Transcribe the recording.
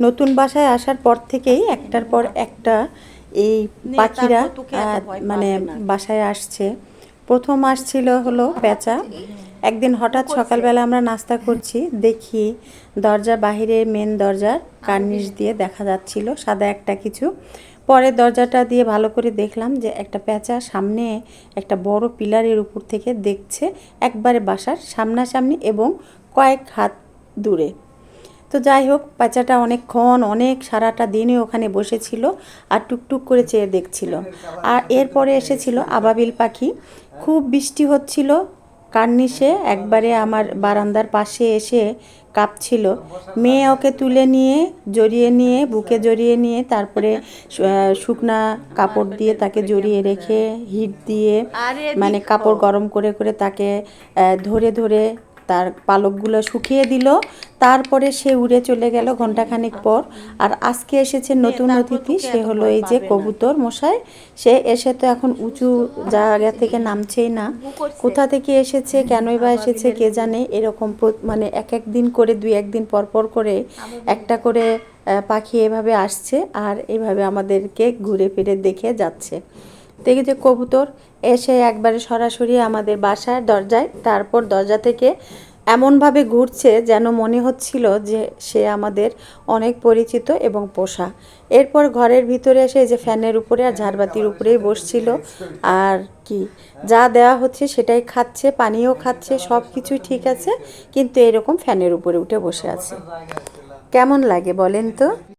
নতুন বাসায় আসার পর থেকেই একটার পর একটা এই পাখিরা মানে বাসায় আসছে। প্রথম আসছিল হলো পেঁচা। একদিন হঠাৎ সকালবেলা আমরা নাস্তা করছি দেখি দরজা বাহিরে মেন দরজার কার্নিশ দিয়ে দেখা যাচ্ছিল সাদা একটা কিছু। পরে দরজাটা দিয়ে ভালো করে দেখলাম যে একটা পেঁচা সামনে একটা বড় পিলারের উপর থেকে দেখছে একবারে বাসার সামনাসামনি এবং কয়েক হাত দূরে। তো যাই হোক বাচ্চাটা অনেকক্ষণ অনেক সারাটা দিনই ওখানে বসেছিল আর টুকটুক করে চেয়ে দেখছিল। আর এরপরে এসেছিল আবাবিল পাখি। খুব বৃষ্টি হচ্ছিল কার্নিশে একবারে আমার বারান্দার পাশে এসে কাঁপছিল। মেয়ে ওকে তুলে নিয়ে জড়িয়ে নিয়ে বুকে জড়িয়ে নিয়ে তারপরে শুকনা কাপড় দিয়ে তাকে জড়িয়ে রেখে হিট দিয়ে মানে কাপড় গরম করে করে তাকে ধরে ধরে তার পালকগুলো শুকিয়ে দিল। তারপরে সে উড়ে চলে গেল ঘন্টাখানেক পর। আর আজকে এসেছে নতুন অতিথি সে হলো এই যে কবুতর মশাই। সে এসে তো এখন উঁচু জায়গা থেকে নামছেই না। কোথা থেকে এসেছে কেনই বা এসেছে কে জানে। এরকম মানে এক এক দিন করে দুই একদিন পর পর করে একটা করে পাখি এভাবে আসছে। আর এভাবে আমাদেরকে ঘুরে ফিরে দেখে যাচ্ছে। দেখি যে কবুতর এসে একবারে সরাসরি আমাদের বাসার দরজায়, তারপর দরজা থেকে এমনভাবে ঘুরছে যেন মনে হচ্ছিল যে সে আমাদের অনেক পরিচিত এবং পোষা। এরপর ঘরের ভিতরে এসে যে ফ্যানের উপরে আর ঝাড়বাতির উপরেই বসছিল। আর কি, যা দেওয়া হচ্ছে সেটাই খাচ্ছে, পানিও খাচ্ছে, সব কিছুই ঠিক আছে, কিন্তু এরকম ফ্যানের উপরে উঠে বসে আছে। কেমন লাগে বলেন তো?